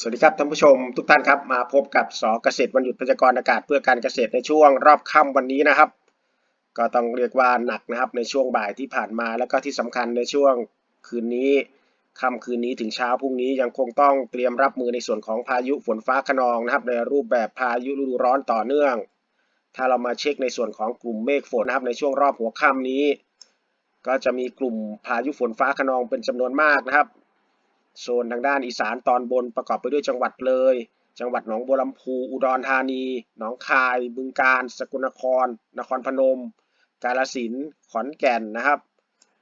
สวัสดีครับท่านผู้ชมทุกท่านครับมาพบกับสเกษตรวันหยุดพยากรณ์อากาศเพื่อการเกษตรในช่วงรอบค่ำวันนี้นะครับ ก็ต้องเรียกว่าหนักนะครับในช่วงบ่ายที่ผ่านมาแล้วก็ที่สำคัญในช่วงคืนนี้ค่ำคืนนี้ถึงเช้าพรุ่งนี้ยังคงต้องเตรียมรับมือในส่วนของพายุฝนฟ้าขนองนะครับในรูปแบบพายุฤดูร้อนต่อเนื่อง ถ้าเรามาเช็คในส่วนของกลุ่มเมฆฝนนะครับในช่วงรอบหัวค่ำนี้ ก็จะมีกลุ่มพายุฝนฟ้าขนองเป็นจำนวนมากนะครับ โซนทางด้านอีสานตอนบนประกอบไปด้วยจังหวัดเลย จังหวัดหนองบัวลำพู อุดรธานี หนองคาย บึงกาฬ สกลนคร นครพนม กาฬสินธุ์ ขอนแก่นนะครับ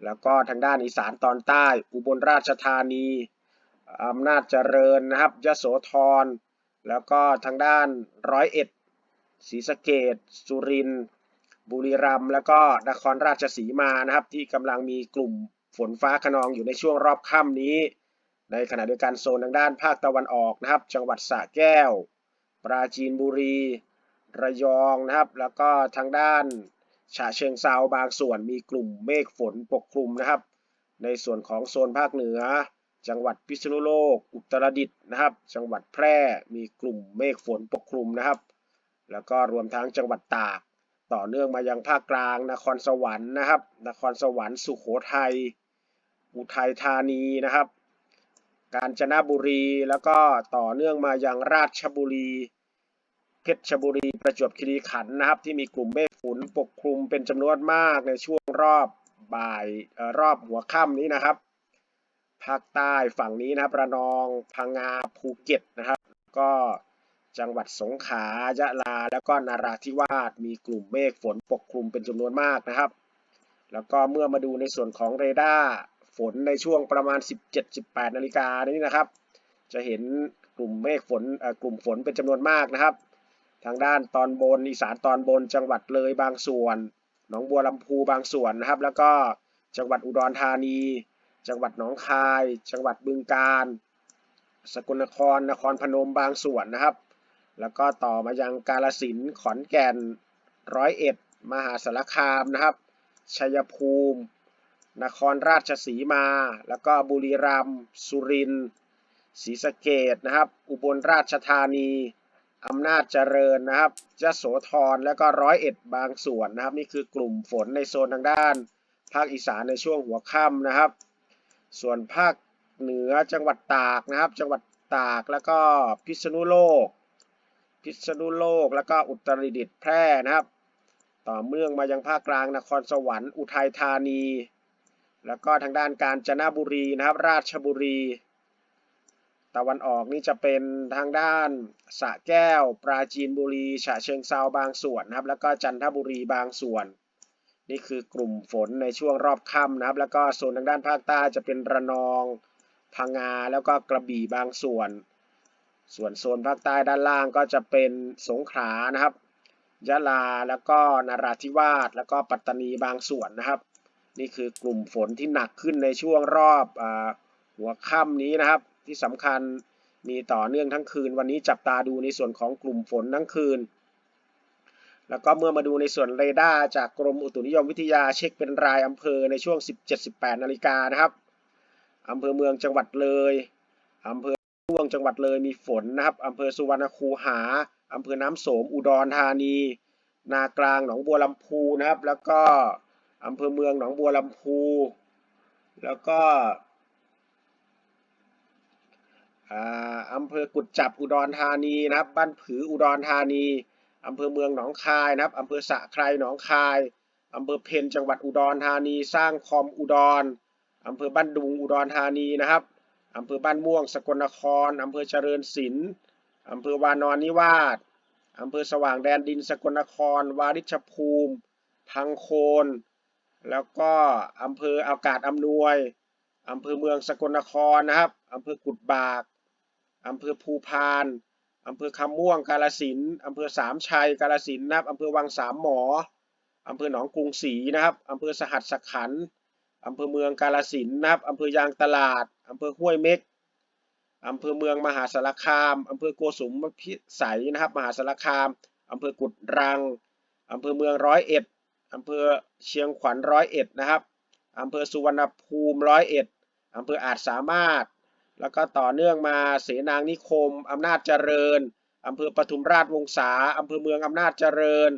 แล้วก็ทางด้านอีสานตอนใต้ อุบลราชธานีอำนาจเจริญนะครับยโสธร แล้วก็ทางด้านร้อยเอ็ดศรีสะเกดสุรินทร์บุรีรัมย์แล้วก็นครราชสีมานะครับ ที่กำลังมีกลุ่มฝนฟ้าขนองอยู่ในช่วงรอบค่ำนี้ ในขณะเดียวกันโซนทางด้านภาคตะวันออกนะครับ จังหวัดสระแก้ว ปราจีนบุรี ระยองนะครับ แล้วก็ทางด้านฉะเชิงเซาบางส่วนมีกลุ่มเมฆฝนปกคลุมนะครับ ในส่วนของโซนภาคเหนือ จังหวัดพิษณุโลก อุตรดิตถ์นะครับ จังหวัดแพร่มีกลุ่มเมฆฝนปกคลุมนะครับ แล้วก็รวมทั้งจังหวัดตาก ต่อเนื่องมายังภาคกลาง นครสวรรค์นะครับ นครสวรรค์สุโขทัย อุทัยธานีนะครับ กาญจนบุรี แล้วก็ต่อเนื่องมายังราชบุรี เพชรบุรี ประจวบคีรีขันธ์นะครับ ที่มีกลุ่มเมฆฝนปกคลุมเป็นจำนวนมากในช่วงรอบบ่ายออรอบหัวค่ำนี้นะครับภาคใต้ฝั่งนี้นะครับระนองพังงาภูเก็ตนะครับ ก็จังหวัดสงขลายะลา แล้วก็นาราธิวาสมีกลุ่มเมฆฝนปกคลุมเป็นจำนวนมากนะครับ แล้วก็เมื่อมาดูในส่วนของเรดาร์ ฝนในช่วงประมาณ 17-18 นาฬิกานี้นะครับ จะเห็นกลุ่มเมฆฝนกลุ่มฝนเป็นจำนวนมากนะครับ ทางด้านตอนบนอีสานตอนบน จังหวัดเลยบางส่วน หนองบัวลำพูบางส่วนนะครับ แล้วก็จังหวัดอุดรธานี จังหวัดหนองคาย จังหวัดบึงกาฬสกลนครนครพนมบางส่วนนะครับ แล้วก็ต่อมายังกาฬสินขอนแก่นร้อยเอ็ด มหาสารคามนะครับชัยภูมิ นครราชสีมา แล้วก็บุรีรัมย์สุรินทร์ศรีสะเกดนะครับ อุบลราชธานีอำนาจเจริญนะครับยโสธรแล้วก็ร้อยเอ็ดบางส่วนนะครับ นี่คือกลุ่มฝนในโซนทางด้าน ภาคอีสานในช่วงหัวค่ำนะครับ ส่วนภาคเหนือจังหวัดตากนะครับ จังหวัดตากแล้วก็พิษณุโลก พิษณุโลกแล้วก็อุตรดิตถ์แพร่นะครับ ต่อเนื่องมายังภาคกลางนครสวรรค์อุทัยธานี แล้วก็ทางด้านกาญจนบุรีนะครับ ราชบุรี ตะวันออกนี่จะเป็นทางด้านสระแก้ว ปราจีนบุรี ฉะเชิงเซาบางส่วนนะครับ แล้วก็จันทบุรีบางส่วน นี่คือกลุ่มฝนในช่วงรอบค่ำนะครับ แล้วก็โซนทางด้านภาคใต้จะเป็นระนองพังงาแล้วก็กระบี่บางส่วน ส่วนโซนภาคใต้ด้านล่างก็จะเป็นสงขลานะครับยะลาแล้วก็นราธิวาสแล้วก็ปัตตานีบางส่วนนะครับ นี่คือกลุ่มฝนที่หนักขึ้นในช่วงรอบอหัวค่ำนี้นะครับ ที่สำคัญมีต่อเนื่องทั้งคืน วันนี้จับตาดูในส่วนของกลุ่มฝนทั้งคืน แล้วก็เมื่อมาดูในส่วนเรดาร์จากกรมอุตุนิยมวิทยาเช็คเป็นรายอำเภอในช่วง 17-18นาฬิกานะครับอำเภอเมืองจังหวัดเลยอำเภอม่วงจังหวัดเลยมีฝนนะครับอำเภอสุวรรณคูหาอำเภอน้ำโสมอุดรธานี นากลางหนองบัวลำพูนะครับ แล้วก็ อำเภอเมืองหนองบัวลำพู แล้วก็อำเภอกุดจับอุดรธานีนะครับ บ้านผืออุดรธานีอำเภอเมืองหนองคายนะครับอำเภอสะไครหนองคายอำเภอเพนจังหวัดอุดรธานี สร้างคอมอุดรอำเภอบ้านดุงอุดรธานีนะครับอำเภอบ้านม่วงสกลนครอำเภอเจริญศิลป์อำเภอวานอนนิวาสอำเภอสว่างแดนดินสกลนคร วาริชภูมิ พังโคน แล้วก็อำเภออากาศอำนวยอำเภอเมืองสกลนครนะครับอำเภอกุดบากอำเภอภูพานอำเภอคำม่วงกาลสินอำเภอสามชัยกาลสินนะครับอำเภอวังสามหมออำเภอหนองกรุงศรีนะครับอำเภอสหัสขันอำเภอเมืองกาลสินนะครับอำเภอยางตลาดอำเภอห้วยเม็กอำเภอเมืองมหาสารคามอำเภอโกสุมพิสัยนะครับมหาสารคามอำเภอกุดรังอำเภอเมืองร้อยเอ็ด อำเภอเชียงขวัญร้อยเอ็ดนะครับอำเภอสุวรรณภูมิร้อยเอ็ดอำเภออาจสามารถ แล้วก็ต่อเนื่องมาเสนางนิคมอำนาจเจริญอำเภอปทุมราชวงศาอำเภอเมืองอำนาจเจริญ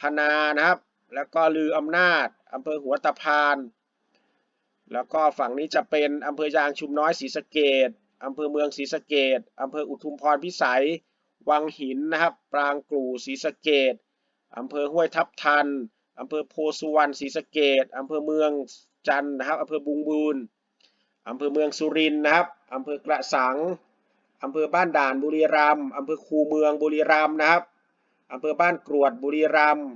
พนานะครับ แล้วก็ลืออำนาจอำเภอหัวตะพาน แล้วก็ฝั่งนี้จะเป็นอำเภอยางชุมน้อยศรีสะเกดอำเภอเมืองศรีสะเกดอำเภออุทุมพรพิสัย วังหินนะครับ ปรางกลู่ศรีสะเกดอำเภอห้วยทับทัน อำเภอโพสุวรรณศรีสะเกดอำเภอเมืองจันทร์นะครับอำเภอบุงบูนอำเภอเมืองสุรินทร์นะครับอำเภอกระสังอำเภอบ้านด่านบุรีรัมย์อำเภอคูเมืองบุรีรัมย์นะครับอำเภอบ้านกรวดบุรีรัมย์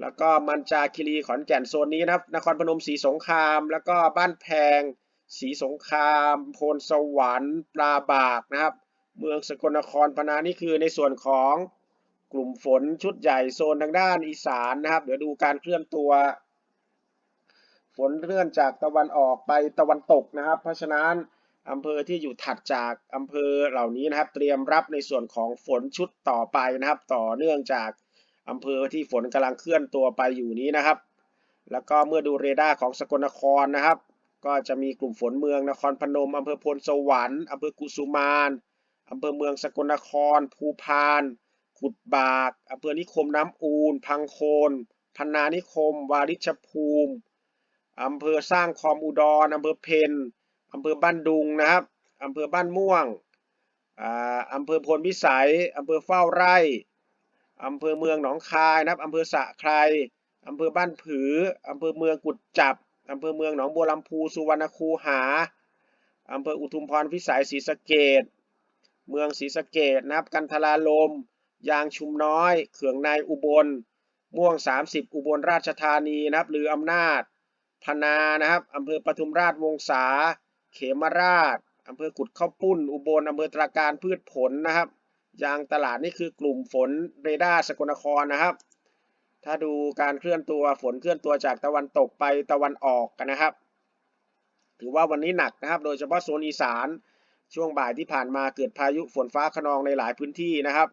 แล้วก็มันจาคิรีขอนแก่นโซนนี้นะครับ นครพนมศรีสงคราม แล้วก็บ้านแพงศรีสงครามโพนสวรรค์ปลาบากนะครับ เมืองสกลนครพนานี่คือในส่วนของ กลุ่มฝนชุดใหญ่โซนทางด้านอีสานนะครับ เดี๋ยวดูการเคลื่อนตัว ฝนเคลื่อนจากตะวันออกไปตะวันตกนะครับ เพราะฉะนั้นอำเภอที่อยู่ถัดจากอำเภอเหล่านี้นะครับ เตรียมรับในส่วนของฝนชุดต่อไปนะครับ ต่อเนื่องจากอำเภอที่ฝนกำลังเคลื่อนตัวไปอยู่นี้นะครับ แล้วก็เมื่อดูเรดาร์ของสกลนครนะครับ ก็จะมีกลุ่มฝนเมืองนครพนมอำเภอพลสวรรค์อำเภอกุสุมานอำเภอเมืองสกลนคร ภูพาน กุดบากอำเภอนิคมน้ำอูน พังโคน พันนานิคม วาริชภูมิอำเภอสร้างคอมอุดรอำเภอเพนอำเภอบ้านดุงนะครับอำเภอบ้านม่วงอ่าอำเภอพลพิสัยอำเภอเฝ้าไร่อำเภอเมืองหนองคายนะครับอำเภอสะไครอำเภอบ้านผืออำเภอเมืองกุดจับอำเภอเมืองหนองบัวลำพูสุวรรณคูหาอำเภออุทุมพรพิสัยศรีสะเกดเมืองศรีสะเกดนะครับ กันทลาลม ยางชุมน้อย เขืองในอุบล ม่วง 30 อุบลราชธานีนะครับหรืออำนาจ พนานะครับอำเภอปทุมราชวงศาเขมราชอำเภอกุดข้าวปุ้น อุบลอำเภอตราการพืชผลนะครับ ยางตลาดนี่คือกลุ่มฝนเรดาร์สกลนครนะครับ ถ้าดูการเคลื่อนตัวฝนเคลื่อนตัวจากตะวันตกไปตะวันออกกันนะครับ ถือว่าวันนี้หนักนะครับ โดยเฉพาะโซนอีสานช่วงบ่ายที่ผ่านมาเกิดพายุฝนฟ้าขนองในหลายพื้นที่นะครับ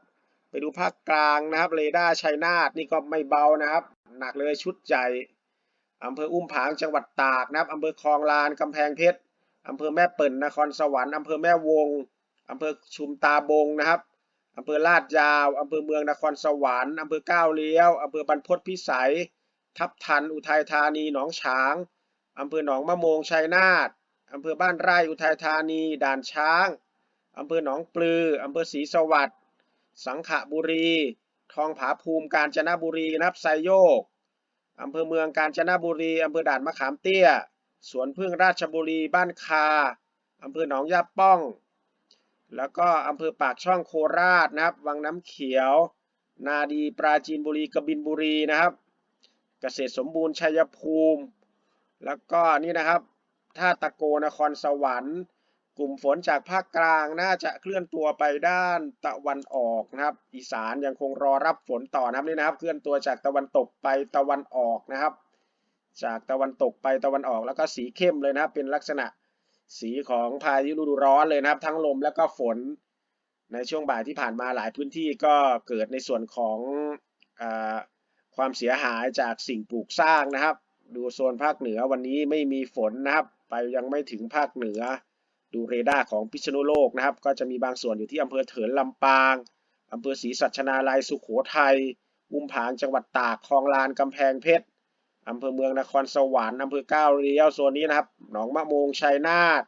ไปดูภาคกลางนะครับเรดาร์ชัยนาทนี่ก็ไม่เบานะครับ หนักเลยชุดใหญ่อำเภออุ้มผางจังหวัดตากนะครับอำเภอคลองลานกำแพงเพชรอำเภอแม่เปิ่นนครสวรรค์อำเภอแม่วงอำเภอชุมตาบงนะครับอำเภอลาดยาวอำเภอเมืองนครสวรรค์อำเภอก้าวเลี้ยวอำเภอบรรพตพิสัย ทับทัน อุทัยธานีหนองฉางอำเภอหนองมะโมงชัยนาทอำเภอบ้านไร่อุทัยธานี ด่านช้างอำเภอหนองปลืออำเภอศรีสวัสดิ์ สังขบุรี ทองผาภูมิกาญจนบุรีนะครับไซโยกอำเภอเมืองกาญจนบุรีอำเภอด่านมะขามเตี้ย สวนพึ่งราชบุรี บ้านคาอำเภอหนองยาป้อง แล้วก็อำเภอปากช่องโคราชนะครับ วังน้ำเขียว นาดีปราจีนบุรีกบินบุรีนะครับ เกษตรสมบูรณ์ชัยภูมิ แล้วก็นี่นะครับท่าตะโกนครสวรรค์ กลุ่มฝนจากภาคกลางน่าจะเคลื่อนตัวไปด้านตะวันออกนะครับ อีสานยังคงรอรับฝนต่อนะครับนี่นะครับ เคลื่อนตัวจากตะวันตกไปตะวันออกนะครับ จากตะวันตกไปตะวันออกแล้วก็สีเข้มเลยนะครับ เป็นลักษณะสีของพายุฤดูร้อนเลยนะครับ ทั้งลมแล้วก็ฝน ในช่วงบ่ายที่ผ่านมาหลายพื้นที่ก็เกิดในส่วนของอความเสียหายจากสิ่งปลูกสร้างนะครับ ดูโซนภาคเหนือวันนี้ไม่มีฝนนะครับ ไปยังไม่ถึงภาคเหนือ ดูเรดาร์ของพิษณุโลกนะครับ ก็จะมีบางส่วนอยู่ที่อำเภอเถินลำปางอำเภอศรีสัชนาลัยสุขโขทัยอุ้มผางจังหวัดตากคลองลานกำแพงเพชรอำเภอเมืองนครสวรรค์อำเภอก้าวเลี้ยวโซนนี้นะครับหนองมะมงชัยนาท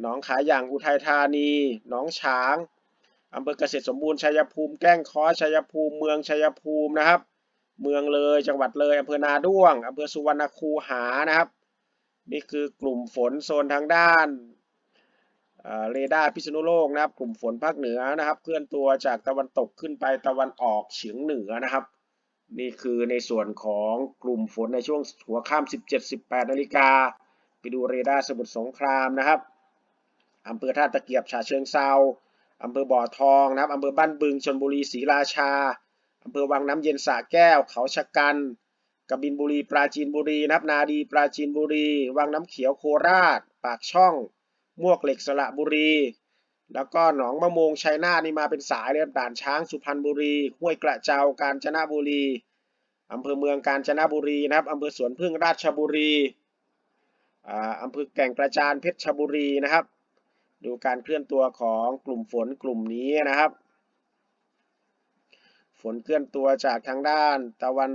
หนองขายอย่างอุทัยธานีหนองฉางอำเภอเกษตรสมบูรณ์ชัยภูมิแก้งคอชัยภูมิเมืองชัยภูมินะครับ เมืองเลยจังหวัดเลยอำเภอนาด้วงอำเภอสุวรรณคูหานะครับ นี่คือกลุ่มฝนโซนทางด้าน เรดาร์พิษณุโลกนะครับ กลุ่มฝนภาคเหนือนะครับ เคลื่อนตัวจากตะวันตกขึ้นไปตะวันออกเฉียงเหนือนะครับ นี่คือในส่วนของกลุ่มฝนในช่วงหัวค่ำ17-18 นาฬิกา ไปดูเรดาร์สมุทรสงครามนะครับอำเภอท่าตะเกียบฉะเชิงเซาอำเภอบ่อทองนะครับอำเภอบ้านบึงชนบุรีศรีราชาอำเภอวังน้ำเย็นสระแก้ว เขาชะกันกบินบุรีปราจีนบุรีนะครับนาดีปราจีนบุรี วังน้ำเขียวโคราช ปากช่อง มวกเหล็กสระบุรี แล้วก็หนองมะมงชัยนาทนี่มาเป็นสายเลยบด่านช้างสุพรรณบุรี ห้วยกระเจ้ากาญจนบุรีอำเภอเมืองกาญจนบุรีนะครับอำเภอสวนพึ่งราชบุรีอ่าอำเภอแก่งกระจานเพชรบุรีนะครับ ดูการเคลื่อนตัวของกลุ่มฝนกลุ่มนี้นะครับ ฝนเคลื่อนตัวจากทางด้านตะวัน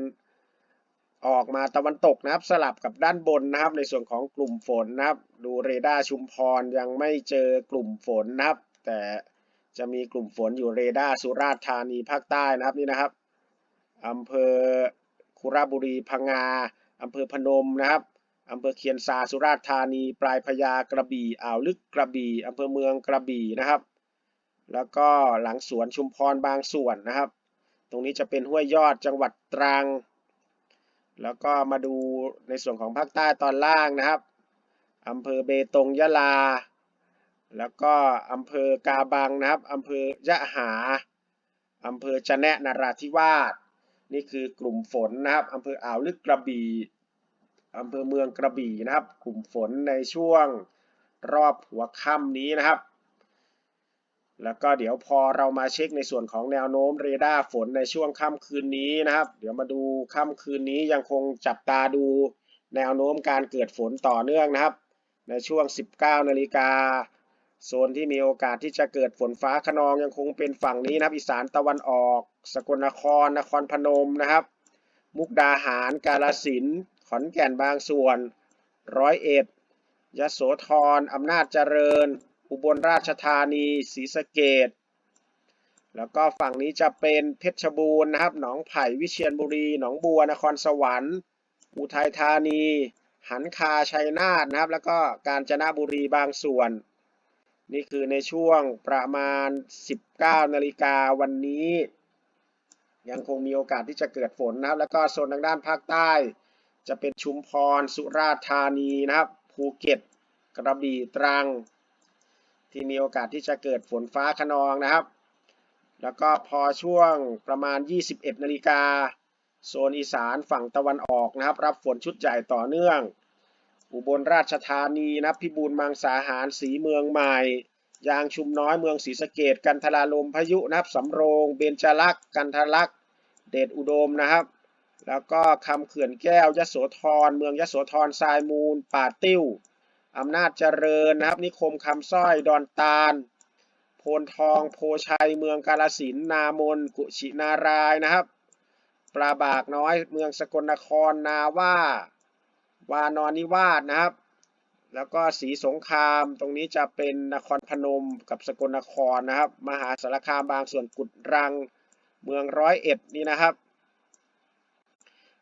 ออกมาตะวันตกนะครับ สลับกับด้านบนนะครับ ในส่วนของกลุ่มฝนนะครับ ดูเรดาร์ชุมพรยังไม่เจอกลุ่มฝนนะครับ แต่จะมีกลุ่มฝนอยู่เรดาร์สุราษฎร์ธานีภาคใต้นะครับนี่นะครับอำเภอคุระบุรีพังงาอำเภอพนมนะครับอำเภอเคียนซาสุราษฎร์ธานี ปลายพญากระบี่อ่าวลึกกระบี่อำเภอเมืองกระบี่นะครับ แล้วก็หลังสวนชุมพรบางส่วนนะครับ ตรงนี้จะเป็นห้วยยอดจังหวัดตรัง แล้วก็มาดูในส่วนของภาคใต้ตอนล่างนะครับอำเภอเบตงยะลา แล้วก็อำเภอกาบังนะครับอำเภอยะหาอำเภอจะแนะนราธิวาสนี่คือกลุ่มฝนนะครับอำเภออ่าวลึกกระบี่อำเภอเมืองกระบี่นะครับ กลุ่มฝนในช่วงรอบหัวค่ำนี้นะครับ แล้วก็เดี๋ยวพอเรามาเช็คในส่วนของแนวโน้มเรดาร์ฝนในช่วงค่ำคืนนี้นะครับ เดี๋ยวมาดูค่ำคืนนี้ยังคงจับตาดูแนวโน้มการเกิดฝนต่อเนื่องนะครับ ในช่วง 19 นาฬิกาโซนที่มีโอกาสที่จะเกิดฝนฟ้าขนองยังคงเป็นฝั่งนี้นะครับ อีสานตะวันออก สกลนคร นครพนมนะครับ มุกดาหาร กาฬสินธุ์ขอนแก่นบางส่วน ร้อยเอ็ดยโสธรอำนาจเจริญ อุบลราชธานีศรีสะเกดแล้วก็ฝั่งนี้จะเป็นเพชรบูรณ์นะครับ หนองไผ่วิเชียรบุรี หนองบัวนครสวรรค์ อุทัยธานี หันคาชัยนาทนะครับ แล้วก็กาญจนบุรีบางส่วน นี่คือในช่วงประมาณ 19นาฬิกาวันนี้ ยังคงมีโอกาสที่จะเกิดฝนนะครับ แล้วก็โซนทางด้านภาคใต้ จะเป็นชุมพร สุราษฎร์ธานีนะครับ ภูเก็ต กระบี่ตรัง ที่มีโอกาสที่จะเกิดฝนฟ้าขนองนะครับ แล้วก็พอช่วงประมาณ 21 นาฬิกาโซนอีสานฝั่งตะวันออกนะครับ รับฝนชุดใหญ่ต่อเนื่อง อุบลราชธานีนะพิบูลมังสาหารสีเมืองใหม่ ยางชุมน้อยเมืองศรีสะเกดกันทราลมพายุนะครับสำโรงเบญจลักษ์กันทะลักษ์เดชอุดมนะครับแล้วก็คำเขื่อนแก้วยโสธร เมืองยโสธรทรายมูล ป่าติ้ว อำนาจเจริญนะครับ นิคมคำสร้อยดอนตาล โพนทอง โพชัย เมืองกาลสินนามน กุชินารายนะครับ ปลาบากน้อย เมืองสกลนคร นาว่าวานอนนิวาสนะครับ แล้วก็สีสงคราม ตรงนี้จะเป็นนครพนมกับสกลนครนะครับ มหาสารคามบางส่วนกุดรัง เมืองร้อยเอ็ดนี่นะครับ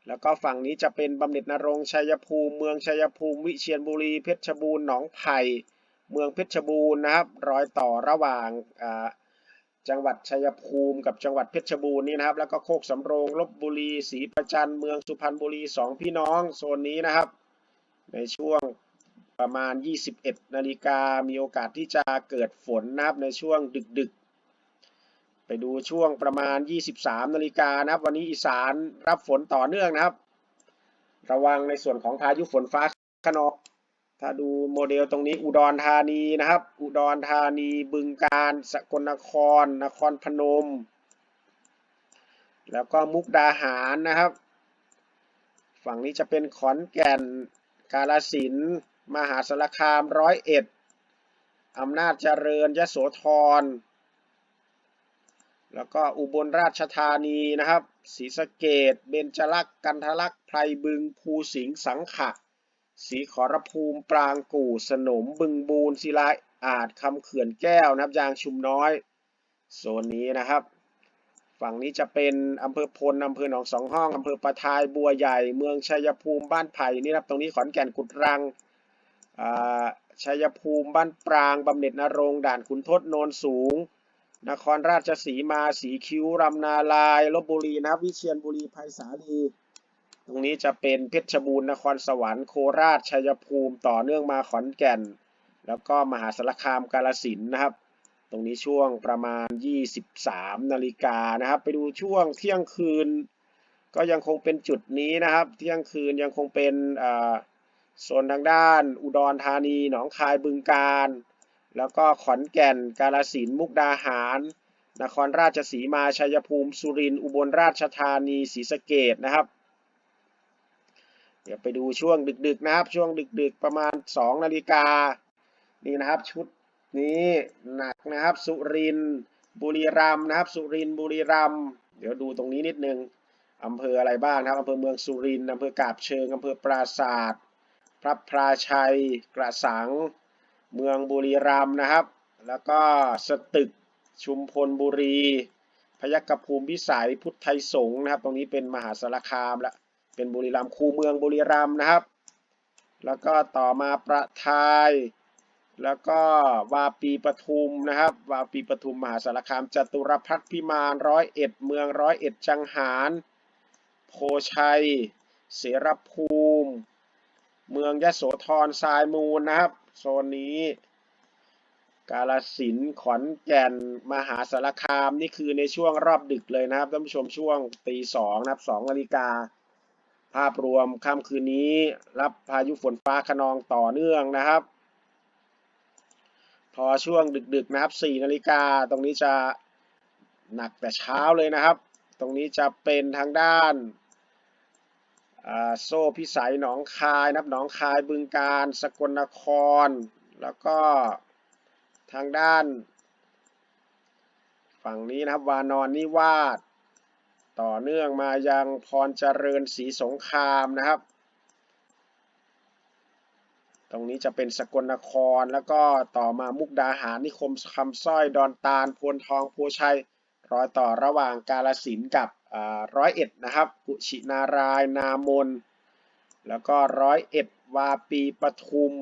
แล้วก็ฝั่งนี้จะเป็นบำเหน็จนรงชัยภูมิเมืองชัยภูมิ วิเชียรบุรีเพชรบูรณ์หนองไผ่เมืองเพชรบูรณ์นะครับ รอยต่อระหว่างจังหวัดชัยภูมิกับจังหวัดเพชรบูรณ์นี่นะครับ แล้วก็โคกสำโรงลบบุรีศรีประจันเมืองสุพรรณบุรีสองพี่น้องโซนนี้นะครับ ในช่วงประมาณ 21 นาฬิกามีโอกาสที่จะเกิดฝนนะครับในช่วงดึกๆ ไปดูช่วงประมาณ 23 นาฬิกานะครับ วันนี้อีสานรับฝนต่อเนื่องนะครับ ระวังในส่วนของพายุฝนฟ้าขนองถ้าดูโมเดลตรงนี้อุดรธานีนะครับ อุดรธานีบึงกาฬสกลนคร นครพนม แล้วก็มุกดาหารนะครับ ฝั่งนี้จะเป็นขอนแก่น กาฬสินมหาสารคามร้อยเอ็ดอำนาจเจริญยโสธร แล้วก็อุบลราชธานีนะครับศรีสะเกดเบญจลักษณ์กันทลักษ์ไพรบึงภูสิงห์สังขะศรีขอรภูมิปรางกู่สนมบึงบูนศิลาอาจคำเขื่อนแก้วนะครับยางชุมน้อยโซนนี้นะครับ ฝั่งนี้จะเป็นอำเภอพลอำเภอหนองสองห้องอำเภอปะทายบัวใหญ่ เมืองชัยภูมิบ้านไผ่นี่ครับตรงนี้ขอนแก่นกุดรังชัยภูมิบ้านปรางบำเหน็จนรงด่านขุนทดโนนสูง นครราชสีมาสีคิ้วรำนาลายลบบุรีนะวิเชียรบุรีไผ่สาลีตรงนี้จะเป็นเพชรบูรณ์นครสวรรค์โคราชชัยภูมิต่อเนื่องมาขอนแก่น แล้วก็มหาสารคามกาฬสินนะครับ ตรงนี้ช่วงประมาณ 23 นาฬิกานะครับ ไปดูช่วงเที่ยงคืน ก็ยังคงเป็นจุดนี้นะครับ เที่ยงคืนยังคงเป็นโซนทางด้านอุดรธานีหนองคายบึงกาฬ แล้วก็ขอนแก่น กาฬสินธุ์มุกดาหาร นครราชสีมา ชัยภูมิ สุรินทร์ อุบลราชธานี ศรีสะเกดนะครับ เดี๋ยวไปดูช่วงดึกๆนะครับ ช่วงดึกๆประมาณ 2 นาฬิกา นี่นะครับชุดนี้หนักนะครับ สุรินทร์บุรีรัมย์นะครับ สุรินทร์บุรีรัมย์เดี๋ยวดูตรงนี้นิดนึงอำเภออะไรบ้างครับอำเภอเมืองสุรินทร์อำเภอกาบเชิงอำเภอปราศาสตร์พระพราชัย กระสัง เมืองบุรีรัมย์นะครับ แล้วก็สตึกชุมพลบุรี พยัคฆภูมิพิสัยพุทธไทยสงฆ์นะครับ ตรงนี้เป็นมหาสารคามละเป็นบุรีรัมย์คูเมืองบุรีรัมย์นะครับ แล้วก็ต่อมาประทาย แล้วก็วาปีปทุมนะครับ วาปีปทุมมหาสารคาม จตุรพัฒนพิมานร้อยเอ็ดเมืองร้อยเอ็ดจังหาร โพชัย เสรภูมิ เมืองยโสธรทรายมูลนะครับ โซนนี้ กาลสินขอนแก่น มหาสารคามนี่คือในช่วงรอบดึกเลยนะครับท่านผู้ชมช่วงตีสองนะครับสองนาฬิกา ภาพรวมค่ำคืนนี้ รับพายุฝนฟ้าขนองต่อเนื่องนะครับ พอช่วงดึกๆนะครับ4นาฬิกาตรงนี้จะหนักแต่เช้าเลยนะครับ ตรงนี้จะเป็นทางด้าน โซ่พิสัยหนองคายนะครับหนองคายบึงการสกลนคร แล้วก็ทางด้าน ฝั่งนี้นะครับวานอนนิวาสต่อเนื่องมายังพรเจริญศรีสงครามนะครับ ตรงนี้จะเป็นสกลนครแล้วก็ต่อมามุกดาหารนิคมคำสร้อยดอนตาลพลทองโพชัยรอยต่อระหว่างกาลสินกับ ร้อยเอ็ดนะครับ กุชินารายนามน แล้วก็ร้อยเอ็ดวาปีปทุม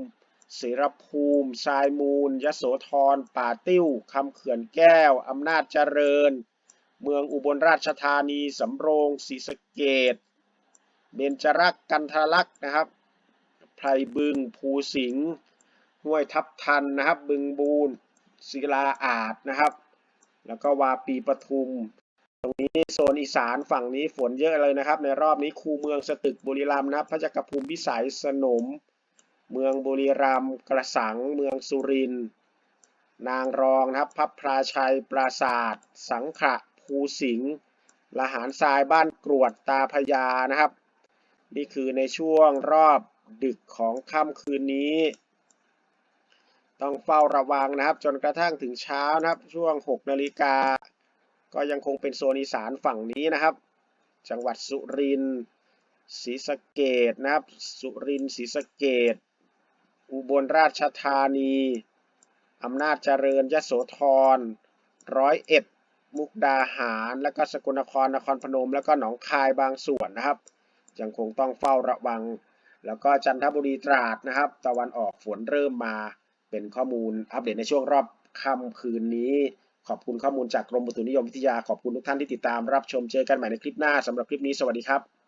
เสรภูมิทรายมูล ยโสธร ป่าติ้ว คำเขื่อนแก้ว อำนาจเจริญ เมืองอุบลราชธานี สำโรงศรีสะเกดเบญจรักกันทลักษ์นะครับ ไพรบึง ภูสิงห์ ห้วยทับทันนะครับ บึงบูนศิลาอาจนะครับ แล้วก็วาปีปทุม ตรงนี้โซนอีสานฝั่งนี้ฝนเยอะเลยนะครับ ในรอบนี้คูเมืองสตึกบุรีรัมย์นะครับพระจักรภูมิพิสัยสนม เมืองบุรีรัมย์กระสังเมืองสุรินนางรองนะครับพับพราชัยปราศาสตร์สังขะภูสิงห์ละหารทรายบ้านกรวดตาพญานะครับ นี่คือในช่วงรอบดึกของค่ำคืนนี้ ต้องเฝ้าระวังนะครับ จนกระทั่งถึงเช้านะครับช่วง 6 นาฬิกา ก็ยังคงเป็นโซนอีสานฝั่งนี้นะครับ จังหวัดสุรินทร์ศรีสะเกดนะครับ สุรินทร์ศรีสะเกดอุบลราชธานีอำนาจเจริญยโสธรร้อยเอ็ดมุกดาหาร แล้วก็สกลนครนครพนม แล้วก็หนองคายบางส่วนนะครับ ยังคงต้องเฝ้าระวัง แล้วก็จันทบุรีตราดนะครับ ตะวันออกฝนเริ่มมาเป็นข้อมูลอัปเดตในช่วงรอบค่ำคืนนี้ ขอบคุณข้อมูลจากกรมอุตุนิยมวิทยา ขอบคุณทุกท่านที่ติดตามรับชมเจอกันใหม่ในคลิปหน้าสำหรับคลิปนี้สวัสดีครับ